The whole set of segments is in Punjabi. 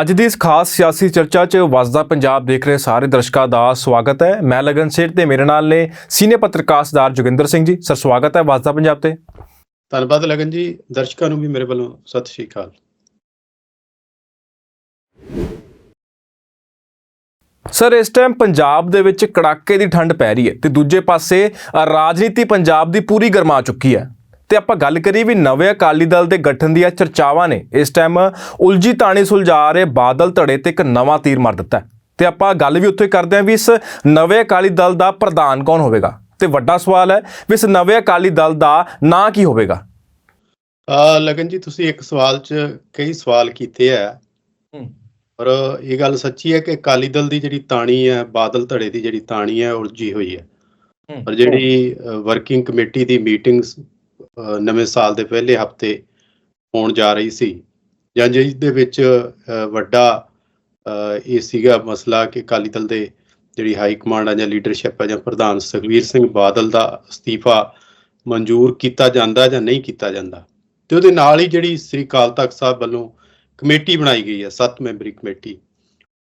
ਅੱਜ ਦੀ ਇਸ ਖਾਸ ਸਿਆਸੀ ਚਰਚਾ 'ਚ ਵਸਦਾ ਪੰਜਾਬ ਦੇਖ ਰਹੇ ਸਾਰੇ ਦਰਸ਼ਕਾਂ ਦਾ ਸਵਾਗਤ ਹੈ। ਮੈਂ ਲਗਨ ਸੇਠ ਤੇ ਮੇਰੇ ਨਾਲ ਨੇ ਸੀਨੀਅਰ ਪੱਤਰਕਾਰ ਸਰਦਾਰ ਜੋਗਿੰਦਰ ਸਿੰਘ ਜੀ। ਸਰ ਸਵਾਗਤ ਹੈ ਵਸਦਾ ਪੰਜਾਬ ਤੇ। ਧੰਨਵਾਦ ਲਗਨ ਜੀ। ਦਰਸ਼ਕਾਂ ਨੂੰ ਵੀ ਮੇਰੇ ਵੱਲੋਂ ਸਤਿ ਸ਼੍ਰੀ ਅਕਾਲ। ਸਰ ਇਸ ਟਾਈਮ ਪੰਜਾਬ ਦੇ ਵਿੱਚ ਕੜਾਕੇ ਦੀ ਠੰਡ ਪੈ ਰਹੀ ਹੈ ਤੇ ਦੂਜੇ ਪਾਸੇ ਰਾਜਨੀਤੀ ਪੰਜਾਬ ਦੀ ਪੂਰੀ ਗਰਮਾ ਚੁੱਕੀ ਹੈ। ਤੇ ਆਪਾਂ ਗੱਲ ਕਰੀਏ ਵੀ ਨਵੇਂ ਅਕਾਲੀ ਦਲ ਦੇ ਗਠਨ ਦੀਆਂ ਚਰਚਾਵਾਂ ਨੇ। ਇਸ ਟਾਈਮ ਉਲਝੀ ਤਾਣੀ ਸੁਲਝਾ ਰਹੇ ਬਾਦਲ ਧੜੇ ਤੇ ਇੱਕ ਨਵਾਂ ਤੀਰ ਮਾਰ ਦਿੱਤਾ ਤੇ ਆਪਾਂ ਗੱਲ ਵੀ ਉੱਥੇ ਕਰਦੇ ਹਾਂ ਵੀ ਇਸ ਨਵੇਂ ਅਕਾਲੀ ਦਲ ਦਾ ਪ੍ਰਧਾਨ ਕੌਣ ਹੋਵੇਗਾ? ਤੇ ਵੱਡਾ ਸਵਾਲ ਹੈ ਵੀ ਇਸ ਨਵੇਂ ਅਕਾਲੀ ਦਲ ਦਾ ਨਾਂ ਕੀ ਹੋਵੇਗਾ? ਆ ਲਗਨ ਜੀ ਤੁਸੀਂ ਇੱਕ ਸਵਾਲ 'ਚ ਕਈ ਸਵਾਲ ਕੀਤੇ ਆ। ਪਰ ਇਹ ਗੱਲ ਸੱਚੀ ਹੈ ਕਿ ਅਕਾਲੀ ਦਲ ਦੀ ਜਿਹੜੀ ਤਾਣੀ ਹੈ ਬਾਦਲ ਧੜੇ ਦੀ ਜਿਹੜੀ ਤਾਣੀ ਹੈ ਉਲਝੀ ਹੋਈ ਹੈ। ਪਰ ਜਿਹੜੀ ਵਰਕਿੰਗ ਕਮੇਟੀ ਦੀ ਮੀਟਿੰਗਸ ਨਵੇਂ ਸਾਲ ਦੇ ਪਹਿਲੇ ਹਫ਼ਤੇ ਹੋਣ ਜਾ ਰਹੀ ਸੀ। ਜਾਂ ਜਿਸ ਦੇ ਵਿੱਚ ਵੱਡਾ ਇਹ ਸੀਗਾ ਮਸਲਾ ਕਿ ਅਕਾਲੀ ਦਲ ਦੇ ਜਿਹੜੀ ਹਾਈ ਕਮਾਂਡ ਆ ਜਾਂ ਲੀਡਰਸ਼ਿਪ ਆ ਜਾਂ ਪ੍ਰਧਾਨ ਸੁਖਵੀਰ ਸਿੰਘ ਬਾਦਲ ਦਾ ਅਸਤੀਫਾ ਮਨਜ਼ੂਰ ਕੀਤਾ ਜਾਂਦਾ ਜਾਂ ਨਹੀਂ ਕੀਤਾ ਜਾਂਦਾ। ਤੇ ਉਹਦੇ ਨਾਲ ਹੀ ਜਿਹੜੀ ਸ੍ਰੀ ਅਕਾਲ ਤਖਤ ਸਾਹਿਬ ਵੱਲੋਂ ਕਮੇਟੀ ਬਣਾਈ ਗਈ ਹੈ ਸੱਤ ਮੈਂਬਰੀ ਕਮੇਟੀ।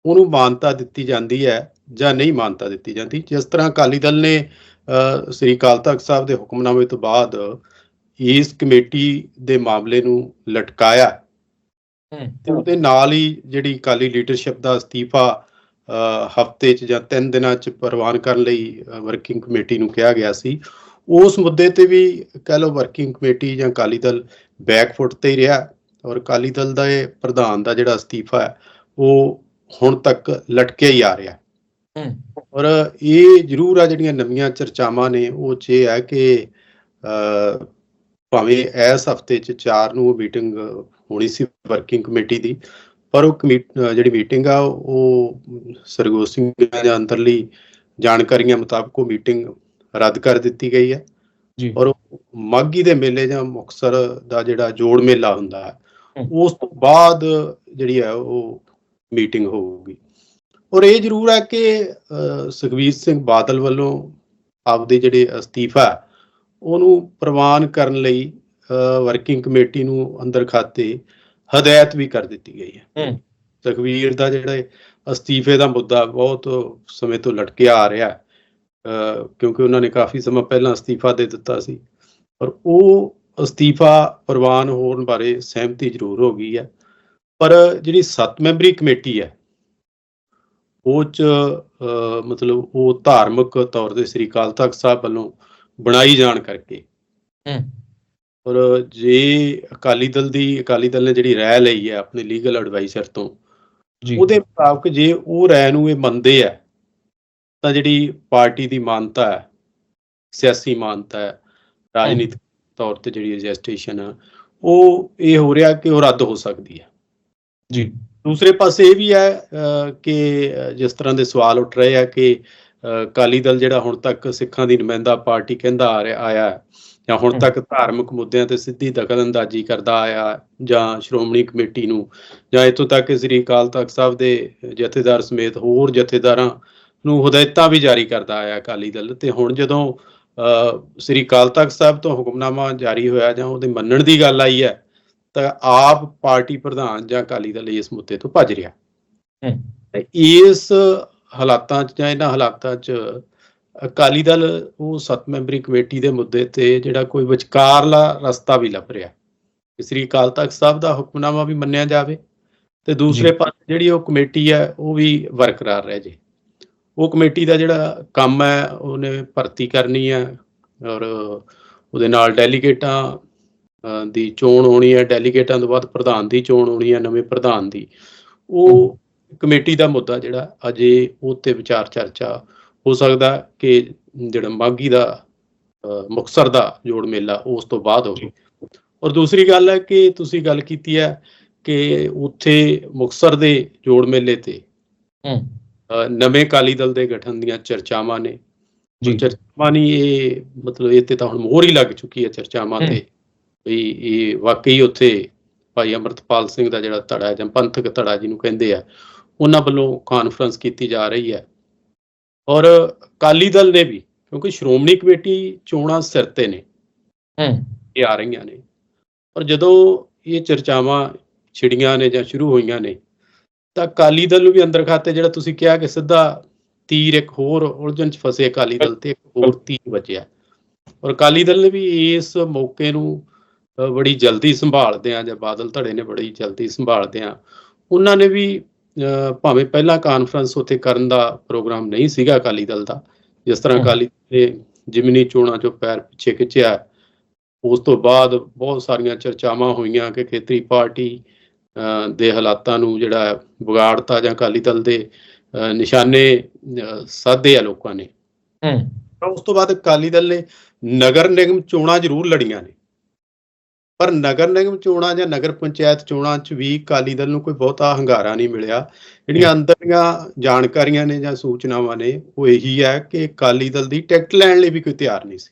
ਉਹਨੂੰ ਮਾਨਤਾ ਦਿੱਤੀ ਜਾਂਦੀ ਹੈ ਜਾਂ ਨਹੀਂ ਮਾਨਤਾ ਦਿੱਤੀ ਜਾਂਦੀ। ਜਿਸ ਤਰ੍ਹਾਂ ਅਕਾਲੀ ਦਲ ਨੇ ਅ, ਸ੍ਰੀ ਅਕਾਲ ਤਖਤ ਸਾਹਿਬ ਦੇ ਹੁਕਮਨਾਮੇ ਤੋਂ ਬਾਅਦ ਇਸ ਕਮੇਟੀ ਦੇ ਮਾਮਲੇ ਨੂੰ ਲਟਕਾਇਆ। ਤੇ ਉਹਦੇ ਨਾਲ ਹੀ ਜਿਹੜੀ ਅਕਾਲੀ ਲੀਡਰਸ਼ਿਪ ਦਾ ਅਸਤੀਫਾ ਹਫ਼ਤੇ 'ਚ ਜਾਂ 3 ਦਿਨਾਂ 'ਚ ਪ੍ਰਵਾਨ ਕਰਨ ਲਈ ਵਰਕਿੰਗ ਕਮੇਟੀ ਨੂੰ ਕਿਹਾ ਗਿਆ ਸੀ। ਉਸ ਮੁੱਦੇ ਤੇ ਵੀ ਕਹਿ ਲਓ ਵਰਕਿੰਗ ਕਮੇਟੀ ਜਾਂ ਅਕਾਲੀ ਦਲ ਬੈਕਫੁੱਟ ਤੇ ਹੀ ਰਿਹਾ ਔਰ ਅਕਾਲੀ ਦਲ ਦਾ ਇਹ ਪ੍ਰਧਾਨ ਦਾ ਜਿਹੜਾ ਅਸਤੀਫਾ ਹੈ ਉਹ ਹੁਣ ਤੱਕ ਲਟਕਿਆ ਹੀ ਆ ਰਿਹਾ। ਔਰ ਇਹ ਜ਼ਰੂਰ ਆ ਜਿਹੜੀਆਂ ਨਵੀਆਂ ਚਰਚਾਵਾਂ ਨੇ ਉਹ 'ਚ ਇਹ ਹੈ ਕਿ ਭਾਵੇਂ ਇਸ ਹਫ਼ਤੇ 'ਚ 4 ਨੂੰ ਉਹ ਮੀਟਿੰਗ ਹੋਣੀ ਸੀ ਵਰਕਿੰਗ ਕਮੇਟੀ ਦੀ ਪਰ ਉਹ ਜਿਹੜੀ ਮੀਟਿੰਗ ਆ ਉਹ ਸਰਗੋਤ ਸਿੰਘ ਦੇ ਅੰਦਰਲੀ ਜਾਣਕਾਰੀਆਂ ਮੁਤਾਬਕ ਉਹ ਮੀਟਿੰਗ ਰੱਦ ਕਰ ਦਿੱਤੀ ਗਈ ਹੈ। ਜੀ। ਔਰ ਮਾਘੀ ਦੇ ਮੇਲੇ ਜਾਂ ਮੁਕਤਸਰ ਦਾ ਜਿਹੜਾ ਜੋੜ ਮੇਲਾ ਹੁੰਦਾ ਹੈ। ਉਸ ਤੋਂ ਬਾਅਦ ਜਿਹੜੀ ਹੈ ਉਹ ਮੀਟਿੰਗ ਹੋਊਗੀ। ਔਰ ਇਹ ਜ਼ਰੂਰ ਹੈ ਕਿ ਅ, ਸੁਖਬੀਰ ਸਿੰਘ ਬਾਦਲ ਵੱਲੋਂ ਆਪਦੇ ਜਿਹੜੇ ਅਸਤੀਫਾ ਉਹਨੂੰ ਪ੍ਰਵਾਨ ਕਰਨ ਲਈ ਵਰਕਿੰਗ ਕਮੇਟੀ ਨੂੰ ਅੰਦਰ ਖਾਤੇ ਹਦਾਇਤ ਵੀ ਕਰ ਦਿੱਤੀ ਗਈ ਹੈ। ਸੁਖਬੀਰ ਦਾ ਜਿਹੜਾ ਅਸਤੀਫੇ ਦਾ ਮੁੱਦਾ ਬਹੁਤ ਸਮੇਂ ਤੋਂ ਲਟਕਿਆ ਆ ਰਿਹਾ ਕਿਉਂਕਿ ਉਹਨਾਂ ਨੇ ਕਾਫੀ ਸਮਾਂ ਪਹਿਲਾਂ ਅਸਤੀਫਾ ਦੇ ਦਿੱਤਾ ਸੀ। ਪਰ ਉਹ ਅਸਤੀਫਾ ਪ੍ਰਵਾਨ ਹੋਣ ਬਾਰੇ ਸਹਿਮਤੀ ਜ਼ਰੂਰ ਹੋ ਗਈ ਹੈ। ਪਰ ਜਿਹੜੀ 7 ਮੈਂਬਰੀ ਕਮੇਟੀ ਹੈ ਉਹ ਚ ਮਤਲਬ ਉਹ ਧਾਰਮਿਕ ਤੌਰ ਤੇ ਸ੍ਰੀ ਅਕਾਲ ਤਖਤ ਸਾਹਿਬ ਵੱਲੋਂ ਬਣਾਈ ਜਾਣ ਕਰਕੇ। ਔਰ ਜੇ ਅਕਾਲੀ ਦਲ ਦੀ ਅਕਾਲੀ ਦਲ ਨੇ ਜਿਹੜੀ ਰਾਇ ਲਈ ਹੈ ਆਪਣੇ ਲੀਗਲ ਐਡਵਾਈਜ਼ਰ ਤੋਂ ਜੀ। ਉਹਦੇ ਮੁਤਾਬਕ ਜੇ ਉਹ ਰਾਇ ਨੂੰ ਇਹ ਮੰਨਦੇ ਆ ਤਾਂ ਜਿਹੜੀ ਪਾਰਟੀ ਦੀ ਮਾਨਤਾ ਹੈ ਸਿਆਸੀ ਮਾਨਤਾ ਹੈ ਰਾਜਨੀਤਿਕ ਤੌਰ ਤੇ ਜਿਹੜੀ ਰਜਿਸਟ੍ਰੇਸ਼ਨ ਆ ਉਹ ਇਹ ਹੋ ਰਿਹਾ ਕਿ ਉਹ ਰੱਦ ਹੋ ਸਕਦੀ ਹੈ। ਜੀ। ਦੂਸਰੇ ਪਾਸੇ ਇਹ ਵੀ ਹੈ ਕਿ ਜਿਸ ਤਰ੍ਹਾਂ ਦੇ ਸਵਾਲ ਉੱਠ ਰਹੇ ਆ ਕਿ ਅ, ਅਕਾਲੀ ਦਲ ਜਿਹੜਾ ਹੁਣ ਤੱਕ ਸਿੱਖਾਂ ਦੀ ਨੁਮਾਇੰਦਾ ਪਾਰਟੀ ਕਹਿੰਦਾ ਆ ਰਿਹਾ ਆਇਆ ਹੈ, ਜਾਂ ਹੁਣ। ਤੱਕ ਧਾਰਮਿਕ ਮੁੱਦਿਆਂ ਤੇ ਸਿੱਧੀ ਦਖਲਅੰਦਾਜ਼ੀ ਕਰਦਾ ਆਇਆ ਜਾਂ ਸ਼੍ਰੋਮਣੀ ਕਮੇਟੀ ਨੂੰ ਜਾਂ ਇੱਥੋਂ ਤੱਕ ਕਿ ਸ੍ਰੀ ਅਕਾਲ ਤਖਤ ਸਾਹਿਬ ਦੇ ਜਥੇਦਾਰ ਸਮੇਤ ਹੋਰ ਜਥੇਦਾਰਾਂ ਨੂੰ ਹਦਾਇਤਾਂ ਵੀ ਜਾਰੀ ਕਰਦਾ ਆਇਆ ਅਕਾਲੀ ਦਲ ਤੇ ਹੁਣ ਜਦੋਂ ਅ, ਸ੍ਰੀ ਅਕਾਲ ਤਖਤ ਸਾਹਿਬ ਤੋਂ ਹੁਕਮਨਾਮਾ ਜਾਰੀ ਹੋਇਆ ਜਾਂ ਉਹਦੇ ਮੰਨਣ ਦੀ ਗੱਲ ਆਈ ਹੈ ਤਾਂ ਆਪ ਪਾਰਟੀ ਪ੍ਰਧਾਨ ਜਾਂ ਅਕਾਲੀ ਦਲ ਇਸ ਮੁੱਦੇ ਤੋਂ ਭੱਜ ਰਿਹਾ ਇਸ ਹਾਲਾਤਾਂ 'ਚ ਜਾਂ ਇਹਨਾਂ ਹਾਲਾਤਾਂ 'ਚ ਅਕਾਲੀ ਦਲ ਉਹ ਸੱਤ ਮੈਂਬਰੀ ਕਮੇਟੀ ਦੇ ਮੁੱਦੇ ਤੇ ਜਿਹੜਾ ਕੋਈ ਵਿਚਕਾਰਲਾ ਰਸਤਾ ਵੀ ਲੱਭ ਰਿਹਾ। ਕਿ ਸ੍ਰੀ ਅਕਾਲ ਤਖਤ ਸਾਹਿਬ ਦਾ ਹੁਕਮਨਾਮਾ ਵੀ ਮੰਨਿਆ ਜਾਵੇ ਤੇ ਦੂਸਰੇ। ਪਾਸੇ ਜਿਹੜੀ ਉਹ ਕਮੇਟੀ ਹੈ ਉਹ ਵੀ ਬਰਕਰਾਰ ਰਹਿ ਜੇ। ਉਹ ਕਮੇਟੀ ਦਾ ਜਿਹੜਾ ਕੰਮ ਹੈ ਉਹਨੇ ਭਰਤੀ ਕਰਨੀ ਹੈ ਔਰ ਉਹਦੇ ਨਾਲ ਡੈਲੀਗੇਟਾਂ ਦੀ ਚੋਣ ਹੋਣੀ ਹੈ। ਡੈਲੀਗੇਟਾਂ ਤੋਂ ਬਾਅਦ ਪ੍ਰਧਾਨ ਦੀ ਚੋਣ ਹੋਣੀ ਹੈ ਨਵੇਂ ਪ੍ਰਧਾਨ ਦੀ। ਉਹ ਕਮੇਟੀ ਦਾ ਮੁੱਦਾ ਜਿਹੜਾ ਅਜੇ ਉਹ ਤੇ ਵਿਚਾਰ ਚਰਚਾ ਹੋ ਸਕਦਾ ਕਿ ਜਿਹੜਾ ਮਾਗੀ ਦਾ ਅ, ਮੁਕਤਸਰ ਦਾ ਜੋੜ ਮੇਲਾ ਉਸ ਤੋਂ ਬਾਅਦ ਹੋਵੇ। ਔਰ ਦੂਸਰੀ ਗੱਲ ਹੈ ਕਿ ਤੁਸੀਂ ਗੱਲ ਕੀਤੀ ਹੈ ਕਿ ਉੱਥੇ ਮੁਕਤਸਰ ਦੇ ਜੋੜ ਮੇਲੇ ਤੇ ਨਵੇਂ ਅਕਾਲੀ ਦਲ ਦੇ ਗਠਨ ਦੀਆਂ ਚਰਚਾਵਾਂ ਨੇ। ਜੀ। ਚਰਚਾਵਾਂ ਨਹੀਂ ਇਹ ਮਤਲਬ ਇਹ ਤੇ ਤਾਂ ਹੁਣ ਮੋਹਰ ਹੀ ਲੱਗ ਚੁੱਕੀ ਹੈ ਚਰਚਾਵਾਂ। ਤੇ। ਵੀ ਇਹ ਵਾਕਈ ਉੱਥੇ ਭਾਈ ਅਮਰਤਪਾਲ ਸਿੰਘ ਦਾ ਜਿਹੜਾ ਧੜਾ ਹੈ ਜਾਂ ਪੰਥਕ ਧੜਾ ਜਿਹਨੂੰ ਕਹਿੰਦੇ ਆ ਉਹਨਾਂ ਵੱਲੋਂ ਕਾਨਫਰੰਸ ਕੀਤੀ ਜਾ ਰਹੀ ਹੈ। ਔਰ ਅਕਾਲੀ ਦਲ ਨੇ ਵੀ ਕਿਉਂਕਿ ਸ਼੍ਰੋਮਣੀ ਕਮੇਟੀ ਚੋਣਾਂ ਸਿਰ ਤੇ ਨੇ ਹਮ ਇਹ ਆ ਰਹੀਆਂ ਨੇ। ਪਰ ਜਦੋਂ ਇਹ ਚਰਚਾਵਾਂ ਛਿੜੀਆਂ ਨੇ ਜਾਂ ਸ਼ੁਰੂ ਹੋਈਆਂ ਨੇ ਤਾਂ ਅਕਾਲੀ ਦਲ ਨੂੰ ਵੀ ਅੰਦਰ ਖਾਤੇ ਜਿਹੜਾ ਤੁਸੀਂ ਕਿਹਾ ਕਿ ਸਿੱਧਾ ਤੀਰ ਇੱਕ ਹੋਰ ਉਲਝਣ ਚ ਫਸੇ ਅਕਾਲੀ ਦਲ ਤੇ ਇੱਕ ਹੋਰ ਤੀਰ ਬਚਿਆ। ਔਰ ਅਕਾਲੀ ਦਲ ਨੇ ਵੀ ਇਸ ਮੌਕੇ ਨੂੰ ਬੜੀ ਜਲਦੀ ਸੰਭਾਲਦੇ ਆ ਜਾਂ ਬਾਦਲ ਧੜੇ ਨੇ ਬੜੀ ਜਲਦੀ ਸੰਭਾਲਦੇ ਆ। ਉਹਨਾਂ ਨੇ ਵੀ ਭਾਵੇਂ ਪਹਿਲਾਂ ਕਾਨਫਰੰਸ ਉੱਥੇ ਕਰਨ ਦਾ ਪ੍ਰੋਗਰਾਮ ਨਹੀਂ ਸੀਗਾ ਅਕਾਲੀ ਦਲ ਦਾ ਜਿਸ ਤਰ੍ਹਾਂ। ਅਕਾਲੀ ਦਲ ਨੇ ਜਿਮਨੀ ਚੋਣਾਂ ਚੋਂ ਪੈਰ ਪਿੱਛੇ ਖਿੱਚਿਆ ਉਸ ਤੋਂ ਬਾਅਦ ਬਹੁਤ ਸਾਰੀਆਂ ਚਰਚਾਵਾਂ ਹੋਈਆਂ ਕਿ ਖੇਤਰੀ ਪਾਰਟੀ ਦੇ ਹਾਲਾਤਾਂ ਨੂੰ ਜਿਹੜਾ ਵਿਗਾੜਤਾ ਜਾਂ ਅਕਾਲੀ ਦਲ ਦੇ ਨਿਸ਼ਾਨੇ ਸਾਧੇ ਆ ਲੋਕਾਂ ਨੇ। ਹੂੰ। ਪਰ ਉਸ ਤੋਂ ਬਾਅਦ ਅਕਾਲੀ ਦਲ ਨੇ ਨਗਰ ਨਿਗਮ ਚੋਣਾਂ ਜ਼ਰੂਰ ਲੜੀਆਂ ਨੇ। ਪਰ ਨਗਰ ਨਿਗਮ ਚੋਣਾਂ ਜਾਂ ਨਗਰ ਪੰਚਾਇਤ ਚੋਣਾਂ 'ਚ ਵੀ ਅਕਾਲੀ ਦਲ ਨੂੰ ਕੋਈ ਬਹੁਤਾ ਹੰਗਾਰਾ ਨਹੀਂ ਮਿਲਿਆ। ਜਿਹੜੀਆਂ ਅੰਦਰੀਆਂ ਜਾਣਕਾਰੀਆਂ ਨੇ ਜਾਂ ਸੂਚਨਾਵਾਂ ਨੇ ਉਹ ਇਹੀ ਹੈ ਕਿ ਅਕਾਲੀ ਦਲ ਦੀ ਟਿਕਟ ਲੈਣ ਲਈ ਵੀ ਕੋਈ ਤਿਆਰ ਨਹੀਂ ਸੀ।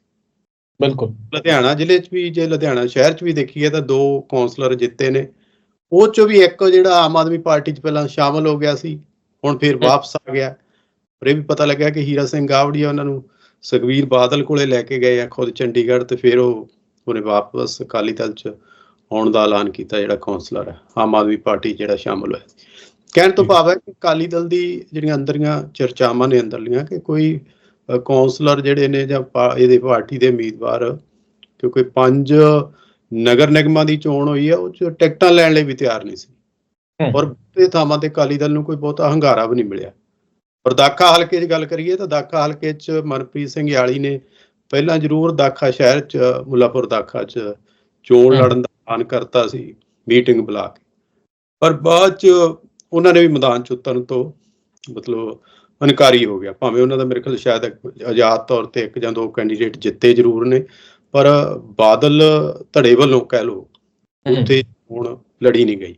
ਬਿਲਕੁਲ। ਲੁਧਿਆਣਾ ਜ਼ਿਲ੍ਹੇ 'ਚ ਵੀ ਜੇ ਲੁਧਿਆਣਾ ਸ਼ਹਿਰ 'ਚ ਵੀ ਦੇਖੀਏ ਤਾਂ ਦੋ ਕੌਂਸਲਰ ਜਿੱਤੇ ਨੇ। ਉਹ 'ਚੋਂ ਵੀ ਇੱਕ ਜਿਹੜਾ ਆਮ ਆਦਮੀ ਪਾਰਟੀ 'ਚ ਪਹਿਲਾਂ ਸ਼ਾਮਲ ਹੋ ਗਿਆ ਸੀ ਹੁਣ ਫਿਰ ਵਾਪਸ ਆ ਗਿਆ। ਪਰ ਇਹ ਵੀ ਪਤਾ ਲੱਗਿਆ ਕਿ ਹੀਰਾ ਸਿੰਘ ਗਾਵੜੀਆ ਉਹਨਾਂ ਨੂੰ ਸੁਖਵੀਰ ਬਾਦਲ ਕੋਲੇ ਲੈ ਕੇ ਗਏ ਆ ਖੁਦ ਚੰਡੀਗੜ੍ਹ ਤੇ ਫਿਰ ਉਹ ਉਹਨੇ ਵਾਪਸ ਅਕਾਲੀ ਦਲ 'ਚ ਆਉਣ ਦਾ ਐਲਾਨ ਕੀਤਾ ਜਿਹੜਾ ਕੌਂਸਲਰ ਹੈ ਆਮ ਆਦਮੀ ਪਾਰਟੀ ਜਿਹੜਾ ਸ਼ਾਮਲ ਹੋਇਆ ਕਹਿਣ ਤੋਂ ਭਾਵ ਹੈ ਕਿ ਅਕਾਲੀ ਦਲ ਦੀ ਜਿਹੜੀਆਂ ਅੰਦਰੀਆਂ ਚਰਚਾਵਾਂ ਨੇ ਅੰਦਰਲੀਆਂ ਕਿ ਕੋਈ ਅ, ਕੌਂਸਲਰ ਜਿਹੜੇ ਨੇ ਜਾਂ ਇਹਦੇ ਪਾਰਟੀ ਦੇ ਉਮੀਦਵਾਰ ਕਿਉਂਕਿ ਪੰਜ ਨਗਰ ਨਿਗਮਾਂ ਦੀ ਚੋਣ ਹੋਈ ਹੈ ਉਹ 'ਚ ਟਿਕਟਾਂ ਲੈਣ ਲਈ ਵੀ ਤਿਆਰ ਨਹੀਂ ਸੀ। ਔਰ ਇਹ ਥਾਵਾਂ ਤੇ ਅਕਾਲੀ ਦਲ ਨੂੰ ਕੋਈ ਬਹੁਤਾ ਹੰਗਾਰਾ ਵੀ ਨਹੀਂ ਮਿਲਿਆ। ਪਰ ਦਾਖਾ ਹਲਕੇ 'ਚ ਗੱਲ ਕਰੀਏ ਤਾਂ ਦਾਖਾ ਹਲਕੇ 'ਚ ਮਨਪ੍ਰੀਤ ਸਿੰਘ ਯਾਲੀ ਨੇ ਪਹਿਲਾਂ ਜ਼ਰੂਰ ਦਾਖਾ ਸ਼ਹਿਰ 'ਚ ਮੁੱਲਾਪੁਰ ਦਾਖਾ 'ਚ ਚੋਣ। ਲੜਨ ਦਾ ਐਲਾਨ ਕਰਤਾ ਸੀ ਮੀਟਿੰਗ ਬੁਲਾ ਕੇ ਪਰ ਬਾਅਦ 'ਚ ਉਹਨਾਂ ਨੇ ਵੀ ਮੈਦਾਨ 'ਚ ਉਤਰਨ ਤੋਂ ਮਤਲਬ ਅਨਕਾਰੀ ਹੋ ਗਿਆ ਭਾਵੇਂ ਉਹਨਾਂ ਦਾ ਮੇਰੇ ਖਿਆਲ ਸ਼ਾਇਦ ਆਜ਼ਾਦ ਤੌਰ ਤੇ ਇੱਕ ਜਾਂ ਦੋ ਕੈਂਡੀਡੇਟ ਜਿੱਤੇ ਜ਼ਰੂਰ ਨੇ ਪਰ ਬਾਦਲ ਧੜੇ ਵੱਲੋਂ ਕਹਿ ਲਓ ਉੱਥੇ ਹੁਣ ਲੜੀ ਨਹੀਂ ਗਈ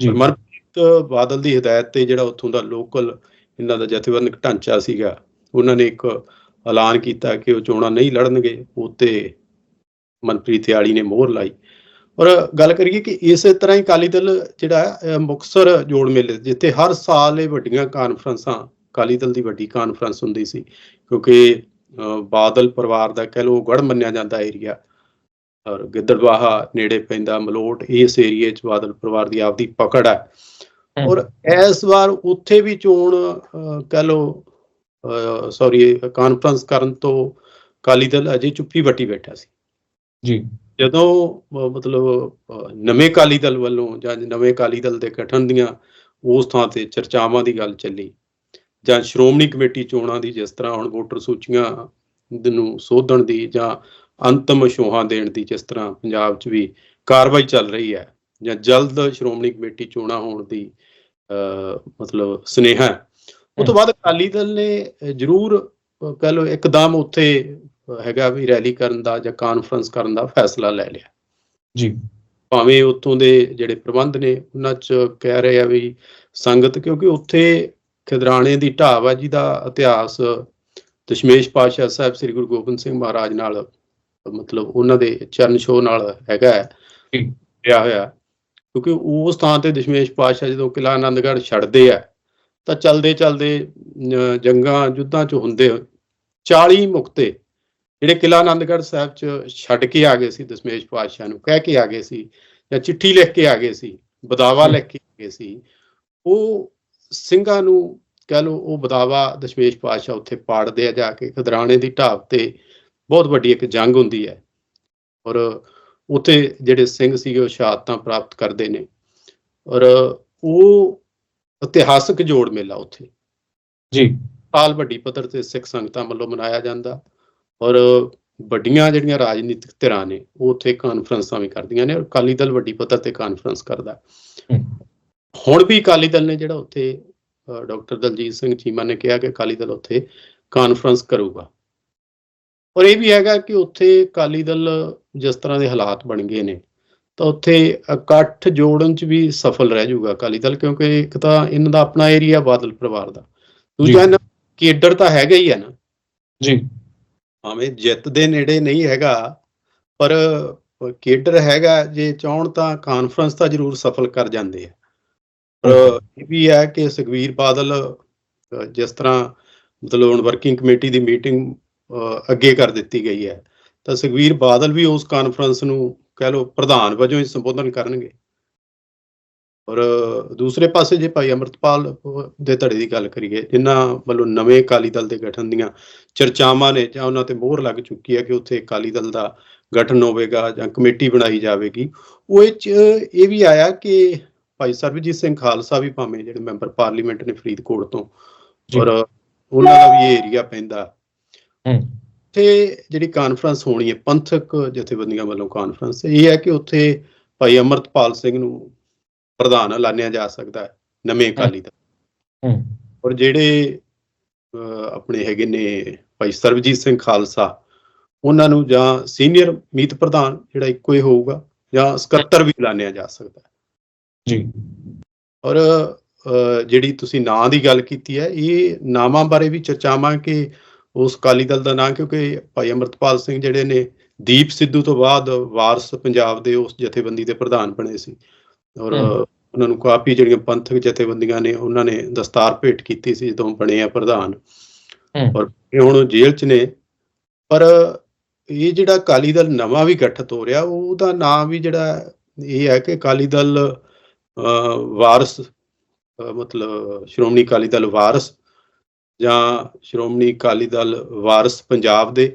ਜੀ। ਪਰ ਮਨਪ੍ਰੀਤ ਬਾਦਲ ਦੀ ਹਦਾਇਤ ਤੇ ਜਿਹੜਾ ਉੱਥੋਂ ਦਾ ਲੋਕਲ ਇਹਨਾਂ ਦਾ ਜਥੇਬੰਦਕ ਢਾਂਚਾ ਸੀਗਾ ਉਹਨਾਂ ਨੇ ਇੱਕ ਐਲਾਨ ਕੀਤਾ ਕਿ ਉਹ ਚੋਣਾਂ ਨਹੀਂ ਲੜਨਗੇ ਉੱਤੇ ਮਨਪ੍ਰੀਤ ਯਾਲੀ ਨੇ ਮੋਹਰ ਲਾਈ। ਔਰ ਗੱਲ ਕਰੀਏ ਕਿ ਇਸੇ ਤਰ੍ਹਾਂ ਹੀ ਅਕਾਲੀ ਦਲ ਜਿਹੜਾ ਮੁਕਤਸਰ ਜੋੜ ਮੇਲੇ ਜਿੱਥੇ ਹਰ ਸਾਲ ਇਹ ਵੱਡੀਆਂ ਕਾਨਫਰੰਸਾਂ ਅਕਾਲੀ ਦਲ ਦੀ ਵੱਡੀ ਕਾਨਫਰੰਸ ਹੁੰਦੀ ਸੀ ਕਿਉਂਕਿ ਬਾਦਲ ਪਰਿਵਾਰ ਦਾ ਕਹਿ ਲਓ ਗੜ ਮੰਨਿਆ ਜਾਂਦਾ ਏਰੀਆ। ਔਰ ਗਿੱਦੜਬਾਹਾ ਨੇੜੇ ਪੈਂਦਾ ਮਲੋਟ ਇਸ ਏਰੀਏ 'ਚ ਬਾਦਲ ਪਰਿਵਾਰ ਦੀ ਆਪਦੀ ਪਕੜ ਹੈ। ਔਰ ਇਸ ਵਾਰ ਉੱਥੇ ਵੀ ਚੋਣ ਕਹਿ ਲਓ ਸੌਰੀ ਕਾਨਫਰੰਸ ਕਰਨ ਤੋਂ ਅਕਾਲੀ ਦਲ ਅਜੇ ਚੁੱਪੀ ਵੱਟੀ ਬੈਠਾ ਸੀ। ਜੀ। ਜਦੋਂ ਮਤਲਬ ਨਵੇਂ ਅਕਾਲੀ ਦਲ ਵੱਲੋਂ ਜਾਂ ਨਵੇਂ ਅਕਾਲੀ ਦਲ ਦੇ ਗਠਨ ਦੀਆਂ ਉਸ ਥਾਂ ਤੇ ਚਰਚਾਵਾਂ ਦੀ ਗੱਲ ਚੱਲੀ ਜਾਂ ਸ਼੍ਰੋਮਣੀ ਕਮੇਟੀ ਚੋਣਾਂ ਦੀ ਜਿਸ ਤਰ੍ਹਾਂ ਹੁਣ ਵੋਟਰ ਸੂਚੀਆਂ ਨੂੰ ਸੋਧਣ ਦੀ ਜਾਂ ਅੰਤਮ ਸ਼ੋਹਾਂ ਦੇਣ ਦੀ ਜਿਸ ਤਰ੍ਹਾਂ ਪੰਜਾਬ 'ਚ ਵੀ ਕਾਰਵਾਈ ਚੱਲ ਰਹੀ ਹੈ ਜਾਂ ਜਲਦ ਸ਼੍ਰੋਮਣੀ ਕਮੇਟੀ ਚੋਣਾਂ ਹੋਣ ਦੀ ਮਤਲਬ ਸੁਨੇਹਾ ਉਹ ਤੋਂ ਬਾਅਦ ਅਕਾਲੀ ਦਲ ਨੇ ਜ਼ਰੂਰ ਕਹਿ ਲਓ ਇੱਕਦਮ ਉੱਥੇ ਹੈਗਾ ਵੀ ਰੈਲੀ ਕਰਨ ਦਾ ਜਾਂ ਕਾਨਫਰੰਸ ਕਰਨ ਦਾ ਫੈਸਲਾ ਲੈ ਲਿਆ। ਜੀ। ਭਾਵੇਂ ਉੱਥੋਂ ਦੇ ਜਿਹੜੇ ਪ੍ਰਬੰਧ ਨੇ ਉਹਨਾਂ 'ਚ ਕਹਿ ਰਹੇ ਆ ਵੀ ਸੰਗਤ ਕਿਉਂਕਿ ਉੱਥੇ ਖਿਦਰਾਣੇ ਦੀ ਢਾਬ ਆ ਜਿਹਦਾ ਇਤਿਹਾਸ ਦਸ਼ਮੇਸ਼ ਪਾਤਸ਼ਾਹ ਸਾਹਿਬ ਸ੍ਰੀ ਗੁਰੂ ਗੋਬਿੰਦ ਸਿੰਘ ਮਹਾਰਾਜ ਨਾਲ ਮਤਲਬ ਉਹਨਾਂ ਦੇ ਚਰਨ ਛੋਹ ਨਾਲ ਹੈਗਾ। ਪਿਆ ਹੋਇਆ। ਕਿਉਂਕਿ ਉਸ ਥਾਂ ਤੇ ਦਸ਼ਮੇਸ਼ ਪਾਤਸ਼ਾਹ ਜਦੋਂ ਕਿਲਾ ਆਨੰਦਗੜ੍ਹ ਛੱਡਦੇ ਆ ਤਾਂ ਚਲਦੇ ਚਲਦੇ ਜੰਗਾਂ ਯੁੱਧਾਂ 'ਚ ਹੁੰਦੇ 40 ਮੁਕਤੇ ਜਿਹੜੇ ਕਿਲਾ ਆਨੰਦਗੜ੍ਹ ਸਾਹਿਬ 'ਚ ਛੱਡ ਕੇ ਆ ਗਏ ਸੀ ਦਸ਼ਮੇਸ਼ ਪਾਤਸ਼ਾਹ ਨੂੰ ਕਹਿ ਕੇ ਆ ਗਏ ਸੀ ਜਾਂ ਚਿੱਠੀ ਲਿਖ ਕੇ ਆ ਗਏ ਸੀ ਬਦਾਵਾ। ਲਿਖ ਕੇ ਆ ਗਏ ਸੀ ਉਹ ਸਿੰਘਾਂ ਨੂੰ ਕਹਿ ਲਓ ਉਹ ਬਦਾਵਾ ਦਸ਼ਮੇਸ਼ ਪਾਤਸ਼ਾਹ ਉੱਥੇ ਪਾੜਦੇ ਆ ਜਾ ਕੇ ਖਦਰਾਣੇ ਦੀ ਢਾਬ ਤੇ ਬਹੁਤ ਵੱਡੀ ਇੱਕ ਜੰਗ ਹੁੰਦੀ ਹੈ। ਔਰ ਉੱਥੇ ਜਿਹੜੇ ਸਿੰਘ ਸੀਗੇ ਉਹ ਸ਼ਹਾਦਤਾਂ ਪ੍ਰਾਪਤ ਕਰਦੇ ਨੇ। ਔਰ ਉਹ ਇਤਿਹਾਸਕ ਜੋੜ ਮੇਲਾ ਉੱਥੇ। ਜੀ। ਸਾਲ ਵੱਡੀ ਪੱਧਰ ਤੇ ਸਿੱਖ ਸੰਗਤਾਂ ਵੱਲੋਂ ਮਨਾਇਆ ਜਾਂਦਾ ਔਰ ਵੱਡੀਆਂ ਜਿਹੜੀਆਂ ਰਾਜਨੀਤਿਕ ਧਿਰਾਂ ਨੇ ਉਹ ਉੱਥੇ ਕਾਨਫਰੰਸਾਂ ਵੀ ਕਰਦੀਆਂ ਨੇ ਔਰ ਅਕਾਲੀ ਦਲ ਵੱਡੀ ਪੱਧਰ ਤੇ ਕਾਨਫਰੰਸ ਕਰਦਾ। ਹੁਣ ਵੀ ਅਕਾਲੀ ਦਲ ਨੇ ਜਿਹੜਾ ਉੱਥੇ ਡਾਕਟਰ ਦਲਜੀਤ ਸਿੰਘ ਚੀਮਾ ਨੇ ਕਿਹਾ ਕਿ ਅਕਾਲੀ ਦਲ ਉੱਥੇ ਕਾਨਫਰੰਸ ਕਰੂਗਾ। ਔਰ ਇਹ ਵੀ ਹੈਗਾ ਕਿ ਉੱਥੇ ਅਕਾਲੀ ਦਲ ਜਿਸ ਤਰ੍ਹਾਂ ਦੇ ਹਾਲਾਤ ਬਣ ਗਏ ਨੇ ਤਾਂ ਉੱਥੇ ਇਕੱਠ ਜੋੜਨ ਚ ਵੀ ਸਫਲ ਰਹਿ ਜਾਊਗਾ ਅਕਾਲੀ ਦਲ ਕਿਉਂਕਿ ਇੱਕ ਤਾਂ ਇਹਨਾਂ ਦਾ ਆਪਣਾ ਏਰੀਆ ਬਾਦਲ ਪਰਿਵਾਰ ਦਾ। ਦੂਜਾ ਇਹਨਾਂ ਕੇਡਰ ਤਾਂ ਹੈਗਾ ਹੀ ਹੈ ਨਾ। ਜੀ। ਭਾਵੇਂ ਜਿੱਤ ਦੇ ਨੇੜੇ ਨਹੀਂ ਹੈਗਾ ਪਰ ਕੇਡਰ ਹੈਗਾ ਜੇ ਚਾਹਣ ਤਾਂ ਕਾਨਫਰੰਸ ਤਾਂ ਜ਼ਰੂਰ ਸਫਲ ਕਰ ਜਾਂਦੇ ਆ। ਪਰ ਇਹ ਵੀ ਹੈ ਕਿ ਸੁਖਵੀਰ ਬਾਦਲ ਜਿਸ ਤਰ੍ਹਾਂ ਮਤਲਬ ਹੁਣ ਵਰਕਿੰਗ ਕਮੇਟੀ ਦੀ ਮੀਟਿੰਗ ਅੱਗੇ ਕਰ ਦਿੱਤੀ ਗਈ ਹੈ ਤਾਂ ਸੁਖਵੀਰ ਬਾਦਲ ਵੀ ਉਸ ਕਾਨਫਰੰਸ ਨੂੰ ਕਹਿ ਲਓ ਪ੍ਰਧਾਨ ਵਜੋਂ ਹੀ ਸੰਬੋਧਨ ਕਰਨਗੇ ਔਰ ਦੂਸਰੇ ਪਾਸੇ ਜੇ ਭਾਈ ਅਮਰਤਪਾਲ ਦੇ ਧੜੇ ਦੀ ਗੱਲ ਕਰੀਏ ਜਿਨ੍ਹਾਂ ਵੱਲੋਂ ਨਵੇਂ ਅਕਾਲੀ ਦਲ ਦੇ ਗਠਨ ਦੀਆਂ ਚਰਚਾਵਾਂ ਨੇ ਜਾਂ ਉਹਨਾਂ ਤੇ ਮੋਹਰ ਲੱਗ ਚੁੱਕੀ ਹੈ ਕਿ ਉੱਥੇ ਅਕਾਲੀ ਦਲ ਦਾ ਗਠਨ ਹੋਵੇਗਾ ਜਾਂ ਕਮੇਟੀ ਬਣਾਈ ਜਾਵੇਗੀ ਉਹ ਇਹ 'ਚ ਇਹ ਵੀ ਆਇਆ ਕਿ ਭਾਈ ਸਰਬਜੀਤ ਸਿੰਘ ਖਾਲਸਾ ਵੀ ਭਾਵੇਂ ਜਿਹੜੇ ਮੈਂਬਰ ਪਾਰਲੀਮੈਂਟ ਨੇ ਫਰੀਦਕੋਟ ਤੋਂ। ਔਰ ਉਹਨਾਂ ਦਾ ਵੀ ਇਹ ਏਰੀਆ ਪੈਂਦਾ ਉੱਥੇ ਜਿਹੜੀ ਕਾਨਫਰੰਸ ਹੋਣੀ ਹੈ ਪੰਥਕ ਜਥੇਬੰਦੀਆਂ ਵੱਲੋਂ ਕਾਨਫਰੰਸ ਇਹ ਹੈ ਕਿ ਉੱਥੇ ਭਾਈ ਅਮਰਤਪਾਲ ਸਿੰਘ ਨੂੰ ਪ੍ਰਧਾਨ ਐਲਾਨਿਆ ਜਾ ਸਕਦਾ ਹੈ ਨਵੇਂ ਅਕਾਲੀ ਦਲ। ਔਰ ਜਿਹੜੇ ਆਪਣੇ ਹੈਗੇ ਨੇ ਭਾਈ ਸਰਬਜੀਤ ਸਿੰਘ ਖਾਲਸਾ ਉਹਨਾਂ ਨੂੰ ਜਾਂ ਸੀਨੀਅਰ ਮੀਤ ਪ੍ਰਧਾਨ ਜਿਹੜਾ ਇੱਕੋ ਹੀ ਹੋਊਗਾ ਜਾਂ ਸਕੱਤਰ ਵੀ ਐਲਾਨਿਆ ਜਾ ਸਕਦਾ ਹੈ। ਜੀ। ਔਰ ਜਿਹੜੀ ਤੁਸੀਂ ਨਾਂ ਦੀ ਗੱਲ ਕੀਤੀ ਹੈ ਇਹ ਨਾਮਾਂ ਬਾਰੇ ਵੀ ਚਰਚਾਵਾਂ ਕਿ ਉਸ ਅਕਾਲੀ ਦਲ ਦਾ ਨਾਂ ਕਿਉਂਕਿ ਭਾਈ ਅਮਰਤਪਾਲ ਸਿੰਘ ਜਿਹੜੇ ਨੇ ਦੀਪ ਸਿੱਧੂ ਤੋਂ ਬਾਅਦ ਵਾਰਸ ਪੰਜਾਬ ਦੇ ਉਸ ਜਥੇਬੰਦੀ ਦੇ ਪ੍ਰਧਾਨ ਬਣੇ ਸੀ ਔਰ। ਉਹਨਾਂ ਨੂੰ ਕਾਫੀ ਜਿਹੜੀਆਂ ਪੰਥਕ ਜਥੇਬੰਦੀਆਂ ਨੇ ਉਹਨਾਂ ਨੇ ਦਸਤਾਰ ਭੇਟ ਕੀਤੀ ਸੀ ਜਦੋਂ ਬਣੇ ਆ ਪ੍ਰਧਾਨ। ਔਰ ਇਹ ਹੁਣ ਜੇਲ੍ਹ 'ਚ ਨੇ ਪਰ ਇਹ ਜਿਹੜਾ ਅਕਾਲੀ ਦਲ ਨਵਾਂ ਵੀ ਗਠਿਤ ਹੋ ਰਿਹਾ ਉਹਦਾ ਨਾਂ ਵੀ ਜਿਹੜਾ ਇਹ ਹੈ ਕਿ ਅਕਾਲੀ ਦਲ ਵਾਰਸ ਮਤਲਬ ਸ਼੍ਰੋਮਣੀ ਅਕਾਲੀ ਦਲ ਵਾਰਸ ਜਾਂ ਸ਼੍ਰੋਮਣੀ ਅਕਾਲੀ ਦਲ ਵਾਰਸ ਪੰਜਾਬ ਦੇ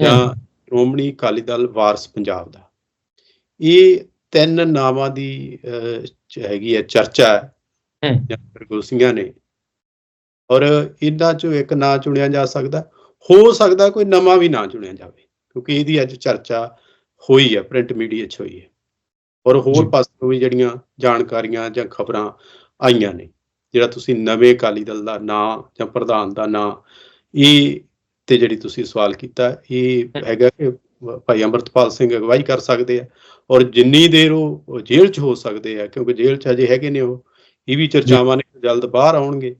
ਜਾਂ। ਸ਼੍ਰੋਮਣੀ ਅਕਾਲੀ ਦਲ ਵਾਰਸ ਪੰਜਾਬ ਦਾ ਇਹ ਤਿੰਨ ਨਾਵਾਂ ਦੀ ਹੈਗੀ ਹੈ ਚਰਚਾ ਹੈ। ਜਾਂ ਗੁਰਸੀਆਂ ਨੇ ਔਰ ਇਹਨਾਂ ਚੋਂ ਇੱਕ ਨਾਂ ਚੁਣਿਆ ਜਾ ਸਕਦਾ ਹੋ ਸਕਦਾ ਕੋਈ ਨਵਾਂ ਵੀ ਨਾਂ ਚੁਣਿਆ ਜਾਵੇ ਕਿਉਂਕਿ ਇਹਦੀ ਅੱਜ ਚਰਚਾ ਹੋਈ ਹੈ ਪ੍ਰਿੰਟ ਮੀਡੀਆ 'ਚ ਹੋਈ ਹੈ ਔਰ ਹੋਰ। ਪਾਸੋਂ ਵੀ ਜਿਹੜੀਆਂ ਜਾਣਕਾਰੀਆਂ ਜਾਂ ਖਬਰਾਂ ਆਈਆਂ ਨੇ ਜਿਹੜਾ ਤੁਸੀਂ ਨਵੇਂ ਅਕਾਲੀ ਦਲ ਦਾ ਨਾਂ ਜਾਂ ਪ੍ਰਧਾਨ ਦਾ ਨਾਂ ਇਹ ਤੇ ਜਿਹੜੀ ਤੁਸੀਂ ਸਵਾਲ ਕੀਤਾ ਇਹ ਹੈਗਾ ਕਿ ਭਾਈ ਅੰਮ੍ਰਿਤਪਾਲ ਸਿੰਘ ਅਗਵਾਈ ਕਰ ਸਕਦੇ ਆ ਔਰ ਜਿੰਨੀ ਦੇਰ ਉਹ ਜੇਲ੍ਹ 'ਚ ਹੋ ਸਕਦੇ ਆ ਕਿਉਂਕਿ ਜੇਲ੍ਹ 'ਚ ਅਜੇ ਹੈਗੇ ਨੇ ਉਹ ਇਹ ਵੀ ਚਰਚਾਵਾਂ ਨੇ ਜਲਦ ਬਾਹਰ ਆਉਣਗੇ